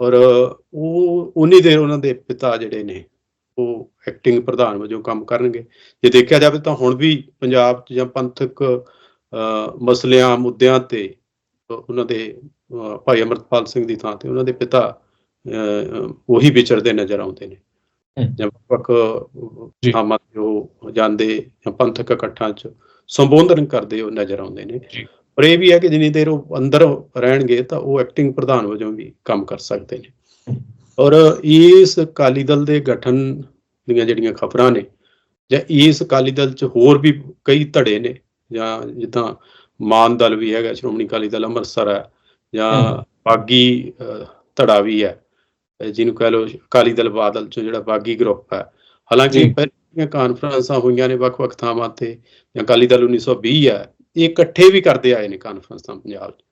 ਔਰ ਉਹ ਉਨੀ ਦੇਰ ਉਹਨਾਂ ਦੇ ਪਿਤਾ ਜਿਹੜੇ ਨੇ ਉਹ ਐਕਟਿੰਗ ਪ੍ਰਧਾਨ ਵਜੋਂ ਕੰਮ ਕਰਨਗੇ। ਜੇ ਦੇਖਿਆ ਜਾਵੇ ਤਾਂ ਹੁਣ ਵੀ ਪੰਜਾਬ 'ਚ ਜਾਂ ਪੰਥਕ ਮਸਲਿਆਂ ਮੁੱਦਿਆਂ ਤੇ ਉਹਨਾਂ ਦੇ ਭਾਈ ਅਮਰਤਪਾਲ ਸਿੰਘ ਦੀ ਥਾਂ ਤੇ ਉਹਨਾਂ ਦੇ ਪਿਤਾ ਉਹੀ ਵਿਚਰਦੇ ਨਜ਼ਰ ਆਉਂਦੇ ਨੇ ਹਮ। ਜਾਂ ਵੱਖ ਜੀ। ਥਾਵਾਂ ਤੇ ਉਹ ਜਾਂਦੇ ਜਾਂ ਪੰਥਕ ਇਕੱਠਾਂ 'ਚ ਸੰਬੋਧਨ ਕਰਦੇ ਉਹ ਨਜ਼ਰ ਆਉਂਦੇ ਨੇ। ਪਰ ਇਹ ਵੀ ਹੈ ਕਿ ਜਿੰਨੀ ਦੇਰ ਉਹ ਅੰਦਰ ਰਹਿਣਗੇ ਤਾਂ ਉਹ ਐਕਟਿੰਗ ਪ੍ਰਧਾਨ ਵਜੋਂ ਵੀ ਕੰਮ ਕਰ ਸਕਦੇ ਨੇ ਹਮ। ਔਰ ਇਸ ਅਕਾਲੀ ਦਲ ਦੇ ਗਠਨ ਦੀਆਂ ਜਿਹੜੀਆਂ ਖਬਰਾਂ ਨੇ ਜਾਂ ਇਸ ਅਕਾਲੀ ਦਲ 'ਚ ਹੋਰ ਵੀ ਕਈ ਧੜੇ ਨੇ ਜਾਂ ਜਿੱਦਾਂ ਮਾਨ ਦਲ ਵੀ ਹੈਗਾ ਸ਼੍ਰੋਮਣੀ ਅਕਾਲੀ ਦਲ ਅੰਮ੍ਰਿਤਸਰ ਹੈ ਜਾਂ। ਬਾਗੀ ਧੜਾ ਵੀ ਹੈ। ਜਿਹਨੂੰ ਕਹ ਲਓ ਅਕਾਲੀ ਦਲ ਬਾਦਲ 'ਚ ਜਿਹੜਾ ਬਾਗੀ ਗਰੁੱਪ ਹੈ। ਹਾਲਾਂਕਿ। ਪਹਿਲੀਆਂ ਕਾਨਫਰੰਸਾਂ ਹੋਈਆਂ ਨੇ ਵੱਖ-ਵੱਖ ਥਾਵਾਂ ਤੇ ਜਾਂ ਅਕਾਲੀ ਦਲ 1920 ਹੈ ਇਹ ਇਕੱਠੇ ਵੀ ਕਰਦੇ ਆਏ ਨੇ ਕਾਨਫਰੰਸਾਂ ਪੰਜਾਬ 'ਚ।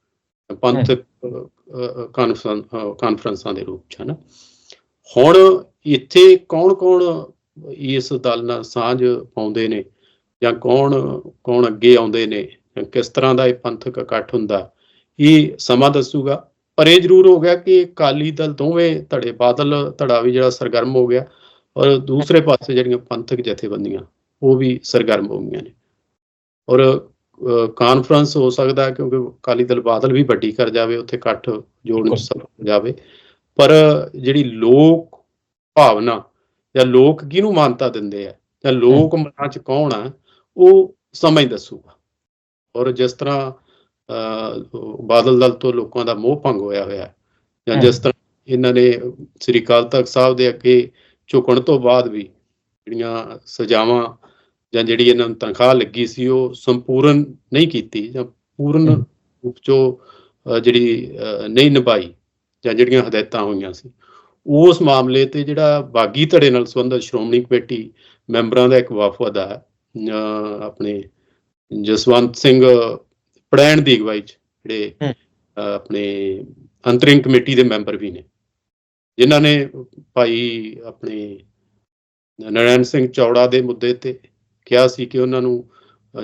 ਅਹ, ਕਾਨਫਰੰਸ ਦੇ ਰੂਪ 'ਚ ਹਨਾ ਹੁਣ ਇੱਥੇ ਕੌਣ-ਕੌਣ ਇਸ ਦਲ ਨਾਲ ਸਾਂਝ ਪਾਉਂਦੇ ਨੇ ਜਾਂ ਕੌਣ ਕੌਣ ਅੱਗੇ ਆਉਂਦੇ ਨੇ ਕਿਸ ਤਰ੍ਹਾਂ ਦਾ ਇਹ ਪੰਥਕ ਇਕੱਠ ਹੁੰਦਾ ਇਹ ਸਮਾਂ ਦੱਸੂਗਾ। ਪਰ ਇਹ ਜ਼ਰੂਰ ਹੋ ਗਿਆ ਕਿ ਅਕਾਲੀ ਦਲ ਦੋਵੇਂ ਧੜੇ ਬਾਦਲ ਧੜਾ ਵੀ ਜਿਹੜਾ ਸਰਗਰਮ ਹੋ ਗਿਆ ਔਰ ਦੂਸਰੇ ਪਾਸੇ ਜਿਹੜੀਆਂ ਪੰਥਕ ਜਥੇਬੰਦੀਆਂ ਉਹ ਵੀ ਸਰਗਰਮ ਹੋ ਗਈਆਂ ਨੇ। ਔਰ ਕਾਨਫਰੰਸ ਹੋ ਸਕਦਾ ਹੈ ਕਿਉਂਕਿ ਅਕਾਲੀ ਦਲ ਬਾਦਲ ਵੀ ਵੱਡੀ ਕਰ ਜਾਵੇ ਉੱਥੇ ਇਕੱਠ ਜੋੜਨ ਹੋ ਜਾਵੇ। ਪਰ ਜਿਹੜੀ ਲੋਕ ਭਾਵਨਾ ਜਾਂ ਲੋਕ ਕਿਹਨੂੰ ਮਾਨਤਾ ਦਿੰਦੇ ਆ ਜਾਂ ਲੋਕ ਮਨਾਂ ਚ ਕੌਣ ਆ ਉਹ ਸਮਾਂ ਹੀ ਦੱਸੂਗਾ। ਔਰ ਜਿਸ ਤਰ੍ਹਾਂ ਬਾਦਲ ਦਲ ਤੋਂ ਲੋਕਾਂ ਦਾ ਮੋਹ ਭੰਗ ਹੋਇਆ ਹੋਇਆ ਜਾਂ ਜਿਸ ਤਰ੍ਹਾਂ ਇਹਨਾਂ ਨੇ ਸ੍ਰੀ ਅਕਾਲ ਤਖਤ ਸਾਹਿਬ ਦੇ ਅੱਗੇ ਝੁਕਣ ਤੋਂ ਬਾਅਦ ਵੀ ਜਿਹੜੀਆਂ ਸਜ਼ਾਵਾਂ ਜਾਂ ਜਿਹੜੀ ਇਹਨਾਂ ਨੂੰ ਤਨਖਾਹ ਲੱਗੀ ਸੀ ਉਹ ਸੰਪੂਰਨ ਨਹੀਂ ਕੀਤੀ ਜਾਂ ਪੂਰਨ। ਰੂਪ ਚੋਂ ਜਿਹੜੀ ਨਹੀਂ ਨਿਭਾਈ ਜਾਂ ਜਿਹੜੀਆਂ ਹਦਾਇਤਾਂ ਹੋਈਆਂ ਸੀ। ਉਸ ਮਾਮਲੇ ਤੇ ਜਿਹੜਾ ਬਾਗੀ ਧੜੇ ਨਾਲ ਸੰਬੰਧਿਤ ਸ਼੍ਰੋਮਣੀ ਕਮੇਟੀ ਮੈਂਬਰਾਂ ਦਾ ਇੱਕ ਵਫਦ ਆਪਣੇ ਜਸਵੰਤ ਸਿੰਘ ਪੜੈਣ ਦੀ ਅਗਵਾਈ ਚ ਜਿਹੜੇ ਆਪਣੇ ਅੰਤਰਿੰਗ ਕਮੇਟੀ ਦੇ ਮੈਂਬਰ ਵੀ ਨੇ। ਜਿਨ੍ਹਾਂ ਨੇ ਭਾਈ ਆਪਣੇ ਨਰੈਣ ਸਿੰਘ ਚੌੜਾ ਦੇ ਮੁੱਦੇ ਤੇ ਕਿਹਾ ਸੀ ਕਿ ਉਹਨਾਂ ਨੂੰ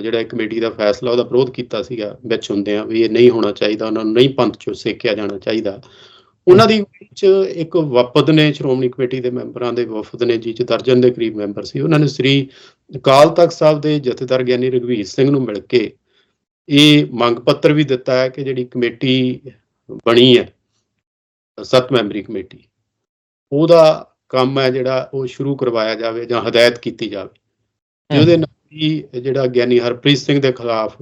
ਜਿਹੜਾ ਕਮੇਟੀ ਦਾ ਫੈਸਲਾ ਉਹਦਾ ਵਿਰੋਧ ਕੀਤਾ ਸੀਗਾ ਵਿੱਚ ਹੁੰਦੇ ਆ ਵੀ ਇਹ ਨਹੀਂ ਹੋਣਾ ਚਾਹੀਦਾ ਉਹਨਾਂ ਨੂੰ ਨਹੀਂ ਪੰਥ ਚੋਂ ਸੇਕਿਆ ਜਾਣਾ ਚਾਹੀਦਾ। ਉਹਨਾਂ ਦੀ ਵਿੱਚ ਇੱਕ ਵਫਦ ਨੇ ਸ਼੍ਰੋਮਣੀ ਕਮੇਟੀ ਦੇ ਮੈਂਬਰਾਂ ਦੇ ਵਫਦ ਨੇ ਜਿਹ ਚ ਦਰਜਨ ਦੇ ਕਰੀਬ ਮੈਂਬਰ ਸੀ। ਉਹਨਾਂ ਨੇ ਸ੍ਰੀ ਅਕਾਲ ਤਖਤ ਸਾਹਿਬ ਦੇ ਜਥੇਦਾਰ ਗਿਆਨੀ ਰਘਵੀਰ ਸਿੰਘ ਨੂੰ ਮਿਲ ਕੇ ਇਹ ਮੰਗ ਪੱਤਰ ਵੀ ਦਿੱਤਾ ਹੈ ਕਿ ਜਿਹੜੀ ਕਮੇਟੀ ਬਣੀ ਹੈ ਸੱਤ ਮੈਂਬਰੀ ਕਮੇਟੀ ਉਹਦਾ ਕੰਮ ਹੈ ਜਿਹੜਾ ਉਹ ਸ਼ੁਰੂ ਕਰਵਾਇਆ ਜਾਵੇ ਜਾਂ ਹਦਾਇਤ ਕੀਤੀ ਜਾਵੇ ਤੇ ਉਹਦੇ ਨਾਲ ਹੀ ਜਿਹੜਾ ਗਿਆਨੀ ਹਰਪ੍ਰੀਤ ਸਿੰਘ ਦੇ ਖਿਲਾਫ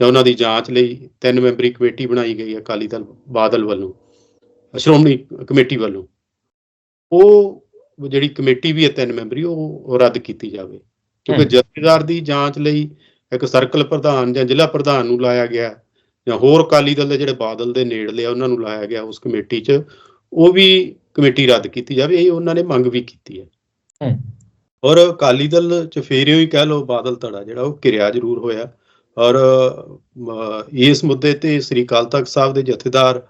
ਜਾਂ ਉਹਨਾਂ ਦੀ ਜਾਂਚ ਲਈ ਤਿੰਨ ਮੈਂਬਰੀ ਕਮੇਟੀ ਬਣਾਈ ਗਈ ਹੈ ਅਕਾਲੀ ਦਲ ਬਾਦਲ ਵੱਲੋਂ ਸ਼੍ਰੋਮਣੀ ਕਮੇਟੀ ਵੱਲੋਂ ਉਹ ਜਿਹੜੀ ਕਮੇਟੀ ਵੀ ਹੈ ਤਿੰਨ ਮੈਂਬਰੀ ਉਹ ਰੱਦ ਕੀਤੀ ਜਾਵੇ ਕਿਉਂਕਿ। ਜਥੇਦਾਰ ਦੀ ਜਾਂਚ ਲਈ ਇੱਕ ਸਰਕਲ ਪ੍ਰਧਾਨ ਜਾਂ ਜ਼ਿਲ੍ਹਾ ਪ੍ਰਧਾਨ ਨੂੰ ਲਾਇਆ ਗਿਆ ਜਾਂ ਹੋਰ ਅਕਾਲੀ ਦਲ ਦੇ ਜਿਹੜੇ ਬਾਦਲ ਦੇ ਨੇੜਲੇ ਆ ਉਹਨਾਂ ਨੂੰ ਲਾਇਆ ਗਿਆ ਉਸ ਕਮੇਟੀ 'ਚ ਉਹ ਵੀ ਕਮੇਟੀ ਰੱਦ ਕੀਤੀ ਜਾਵੇ ਇਹ ਉਹਨਾਂ ਨੇ ਮੰਗ ਵੀ ਕੀਤੀ ਹੈ। ਔਰ ਅਕਾਲੀ ਦਲ 'ਚ ਫੇਰਿਓ ਹੀ ਕਹਿ ਲਓ ਬਾਦਲ ਧੜਾ ਜਿਹੜਾ ਉਹ ਕਿਰਿਆ ਜ਼ਰੂਰ ਹੋਇਆ। ਔਰ ਇਸ ਮੁੱਦੇ ਤੇ ਸ੍ਰੀ ਅਕਾਲ ਤਖਤ ਸਾਹਿਬ ਦੇ ਜਥੇਦਾਰ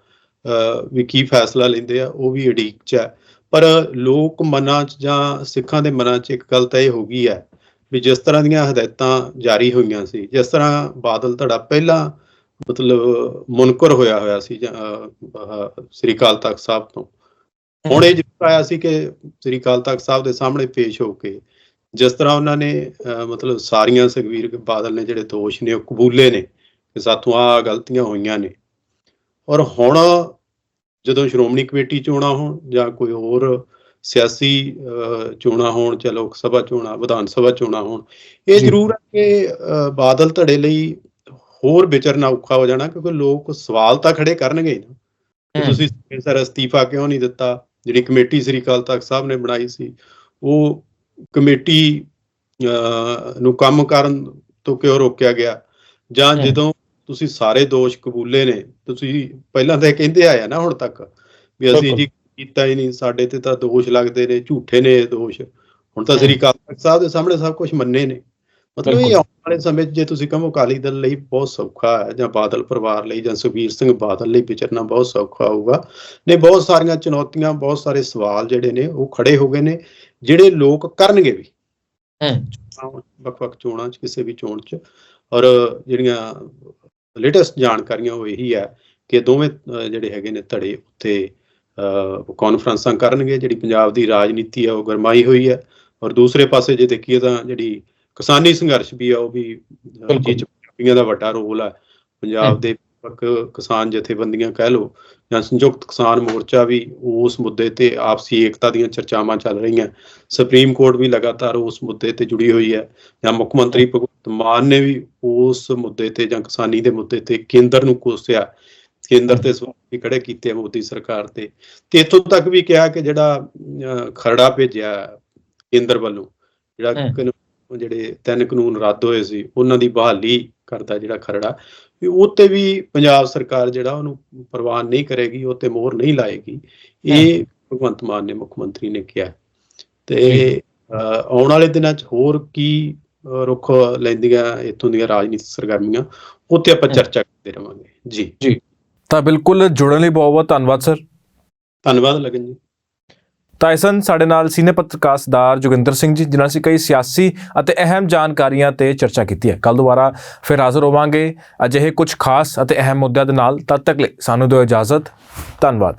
ਵੀ ਕੀ ਫੈਸਲਾ ਲੈਂਦੇ ਆ ਉਹ ਵੀ ਅਡੀਕ 'ਚ ਹੈ। ਪਰ ਲੋਕ ਮਨਾਂ 'ਚ ਜਾਂ ਸਿੱਖਾਂ ਦੇ ਮਨਾਂ 'ਚ ਇੱਕ ਗੱਲ ਤਾਂ ਇਹ ਹੋ ਗਈ ਹੈ ਵੀ ਜਿਸ ਤਰ੍ਹਾਂ ਦੀਆਂ ਹਦਾਇਤਾਂ ਜਾਰੀ ਹੋਈਆਂ ਸੀ ਜਿਸ ਤਰ੍ਹਾਂ ਬਾਦਲ ਧੜਾ ਪਹਿਲਾਂ ਮਤਲਬ ਮੁਨਕਰ ਹੋਇਆ ਹੋਇਆ ਸੀ ਸ੍ਰੀ ਅਕਾਲ ਤਖਤ ਸਾਹਿਬ ਤੋਂ। ਹੁਣ ਇਹ ਜਿੱਤ ਆਇਆ ਸੀ ਕਿ ਸ੍ਰੀ ਅਕਾਲ ਤਖਤ ਸਾਹਿਬ ਦੇ ਸਾਹਮਣੇ ਪੇਸ਼ ਹੋ ਕੇ ਜਿਸ ਤਰ੍ਹਾਂ ਉਹਨਾਂ ਨੇ ਅਹ, ਮਤਲਬ ਸਾਰੀਆਂ ਸੁਖਬੀਰ ਬਾਦਲ ਨੇ ਜਿਹੜੇ ਦੋਸ਼ ਨੇ ਉਹ ਕਬੂਲੇ ਨੇ ਕਿ ਸਾਥੋਂ ਆ ਗਲਤੀਆਂ ਹੋਈਆਂ ਨੇ। ਔਰ ਹੁਣ ਜਦੋਂ ਸ਼੍ਰੋਮਣੀ ਕਮੇਟੀ ਚੋਣਾਂ ਹੋਣ ਜਾਂ ਕੋਈ ਹੋਰ ਸਿਆਸੀ ਚੋਣਾਂ ਹੋਣ ਚਾਹੇ ਲੋਕ ਸਭਾ ਚੋਣਾਂ ਵਿਧਾਨ ਸਭਾ ਚੋਣਾਂ ਹੋਣ ਇਹ ਜੀ। ਜ਼ਰੂਰ ਹੈ ਕਿ ਬਾਦਲ ਧੜੇ ਲਈ ਹੋਰ ਵਿਚਰਨਾ ਔਖਾ ਹੋ ਜਾਣਾ ਕਿਉਂਕਿ ਲੋਕ ਸਵਾਲ ਤਾਂ ਖੜੇ ਕਰਨਗੇ ਨਾ। ਤੁਸੀਂ ਸਰ ਅਸਤੀਫਾ ਕਿਉਂ ਨਹੀਂ ਦਿੱਤਾ ਜਿਹੜੀ ਕਮੇਟੀ ਸ੍ਰੀ ਅਕਾਲ ਤਖਤ ਸਾਹਿਬ ਨੇ ਬਣਾਈ ਸੀ ਉਹ ਕਮੇਟੀ ਨੂੰ ਕੰਮ ਕਰਨ ਤੋਂ ਕਿਉਂ ਰੋਕਿਆ ਗਿਆ ਜਾਂ। ਜਦੋਂ ਤੁਸੀਂ ਸਾਰੇ ਦੋਸ਼ ਕਬੂਲੇ ਨੇ ਤੁਸੀਂ ਪਹਿਲਾਂ ਤਾਂ ਇਹ ਕਹਿੰਦੇ ਆਇਆ ਨਾ ਹੁਣ ਤੱਕ ਵੀ ਅਸੀਂ। ਜੀ ਕੀਤਾ ਹੀ ਨਹੀਂ ਸਾਡੇ ਤੇ ਤਾਂ ਦੋਸ਼ ਲੱਗਦੇ ਨੇ ਝੂਠੇ ਨੇ ਇਹ ਦੋਸ਼। ਹੁਣ ਤਾਂ। ਸ੍ਰੀ ਅਕਾਲ ਤਖਤ ਸਾਹਿਬ ਦੇ ਸਾਹਮਣੇ ਸਭ ਕੁਝ ਮੰਨੇ ਨੇ। ਮਤਲਬ ਇਹ। ਆਉਣ ਵਾਲੇ ਸਮੇਂ 'ਚ ਜੇ ਤੁਸੀਂ ਕਹੋ ਅਕਾਲੀ ਦਲ ਲਈ ਬਹੁਤ ਸੌਖਾ ਹੈ ਜਾਂ ਬਾਦਲ ਪਰਿਵਾਰ ਲਈ ਜਾਂ ਸੁਖਬੀਰ ਸਿੰਘ ਬਾਦਲ ਲਈ ਵਿਚਰਨਾ ਬਹੁਤ ਸੌਖਾ ਹੋਊਗਾ। ਨੇ ਬਹੁਤ ਸਾਰੀਆਂ ਚੁਣੌਤੀਆਂ ਬਹੁਤ ਸਾਰੇ ਸਵਾਲ ਜਿਹੜੇ ਨੇ ਉਹ ਖੜੇ ਹੋ ਗਏ ਨੇ ਜਿਹੜੇ ਲੋਕ ਕਰਨਗੇ ਵੀ। ਹੂੰ। ਵੱਖ-ਵੱਖ ਚੋਣਾਂ 'ਚ ਕਿਸੇ ਵੀ ਚੋਣ 'ਚ। ਔਰ ਜਿਹੜੀਆਂ ਲੇਟੈਸਟ ਜਾਣਕਾਰੀਆਂ ਉਹ ਇਹੀ ਹੈ ਕਿ ਦੋਵੇਂ ਜਿਹੜੇ ਹੈਗੇ ਨੇ ਧੜੇ ਉੱਤੇ ਕਾਨਫਰੰਸਾਂ ਕਰਨਗੇ ਜਿਹੜੀ ਪੰਜਾਬ ਦੀ ਰਾਜਨੀਤੀ ਹੈ ਉਹ ਗਰਮਾਈ ਹੋਈ ਹੈ ਔਰ ਦੂਸਰੇ ਪਾਸੇ ਜੇ ਦੇਖੀਏ ਤਾਂ ਜਿਹੜੀ ਕਿਸਾਨੀ ਸੰਘਰਸ਼ ਵੀ ਆ ਉਹ ਵੀ। ਜਿਹ 'ਚ ਪੰਜਾਬੀਆਂ ਦਾ ਵੱਡਾ ਰੋਲ ਹੈ ਪੰਜਾਬ। ਦੇ ਵੱਖ ਕਿਸਾਨ ਜਥੇਬੰਦੀਆਂ ਕਹਿ ਲਓ ਜਾਂ ਸੰਯੁਕਤ ਕਿਸਾਨ ਮੋਰਚਾ ਵੀ ਉਸ ਮੁੱਦੇ ਤੇ ਆਪਸੀ ਏਕਤਾ ਦੀਆਂ ਚਰਚਾਵਾਂ ਚੱਲ ਰਹੀਆਂ ਸੁਪਰੀਮ ਕੋਰਟ ਵੀ ਲਗਾਤਾਰ ਉਸ ਮੁੱਦੇ ਤੇ ਜੁੜੀ ਹੋਈ ਹੈ ਜਾਂ ਮੁੱਖ ਮੰਤਰੀ ਭਗਵੰਤ ਮਾਨ ਨੇ ਵੀ ਉਸ ਮੁੱਦੇ ਤੇ ਜਾਂ ਕਿਸਾਨੀ ਦੇ ਮੁੱਦੇ ਤੇ ਕੇਂਦਰ ਨੂੰ ਕੋਸਿਆ ਕੇਂਦਰ ਤੇ ਸਵਾਲ ਖੜੇ ਕੀਤੇ ਮੋਦੀ ਸਰਕਾਰ ਤੇ ਤੇ ਇੱਥੋਂ ਤੱਕ ਵੀ ਕਿਹਾ ਕਿ ਜਿਹੜਾ ਖਰੜਾ ਭੇਜਿਆ ਕੇਂਦਰ ਵੱਲੋਂ ਜਿਹੜਾ ਜਿਹੜੇ ਤਿੰਨ ਕਾਨੂੰਨ ਰੱਦ ਹੋਏ ਸੀ ਉਹਨਾਂ ਦੀ ਬਹਾਲੀ ਕਰਦਾ ਜਿਹੜਾ ਖਰੜਾ ਵੀ ਉਹ ਤੇ ਵੀ ਪੰਜਾਬ ਸਰਕਾਰ ਜਿਹੜਾ ਉਹਨੂੰ ਪ੍ਰਵਾਨ ਨਹੀਂ ਕਰੇਗੀ ਉਹ ਤੇ ਮੋਹਰ ਨਹੀਂ ਲਾਏਗੀ। ਇਹ ਭਗਵੰਤ ਮਾਨ ਨੇ ਮੁੱਖ ਮੰਤਰੀ ਨੇ ਕਿਹਾ। ਤੇ ਜੀ। ਆਉਣ ਵਾਲੇ ਦਿਨਾਂ 'ਚ ਹੋਰ ਕੀ ਰੁੱਖ ਲੈਂਦੀਆਂ ਇੱਥੋਂ ਦੀਆਂ ਰਾਜਨੀਤਿਕ ਸਰਗਰਮੀਆਂ ਉੱਤੇ ਆਪਾਂ। ਚਰਚਾ ਕਰਦੇ ਰਵਾਂਗੇ। ਜੀ। ਤਾਂ ਬਿਲਕੁਲ ਜੁੜਨ ਲਈ ਬਹੁਤ ਬਹੁਤ ਧੰਨਵਾਦ ਸਰ। ਧੰਨਵਾਦ ਲਗਨ ਜੀ। ਤਾਂ ਇਹ ਸਨ ਸਾਡੇ ਨਾਲ ਸੀਨੀਅਰ ਪੱਤਰਕਾਰ ਸਰਦਾਰ ਜੋਗਿੰਦਰ ਸਿੰਘ ਜੀ ਜਿਨ੍ਹਾਂ ਅਸੀਂ ਕਈ ਸਿਆਸੀ ਅਤੇ ਅਹਿਮ ਜਾਣਕਾਰੀਆਂ ਤੇ ਚਰਚਾ ਕੀਤੀ ਹੈ। ਕੱਲ ਦੁਬਾਰਾ ਫਿਰ ਹਾਜ਼ਰ ਹੋਵਾਂਗੇ। ਅਜਿਹੇ ਕੁਝ ਖਾਸ ਅਤੇ ਅਹਿਮ ਮੁੱਦਿਆਂ ਦੇ ਨਾਲ ਤਦ ਤੱਕ ਲਈ ਸਾਨੂੰ ਦਿਓ ਇਜਾਜ਼ਤ। ਧੰਨਵਾਦ।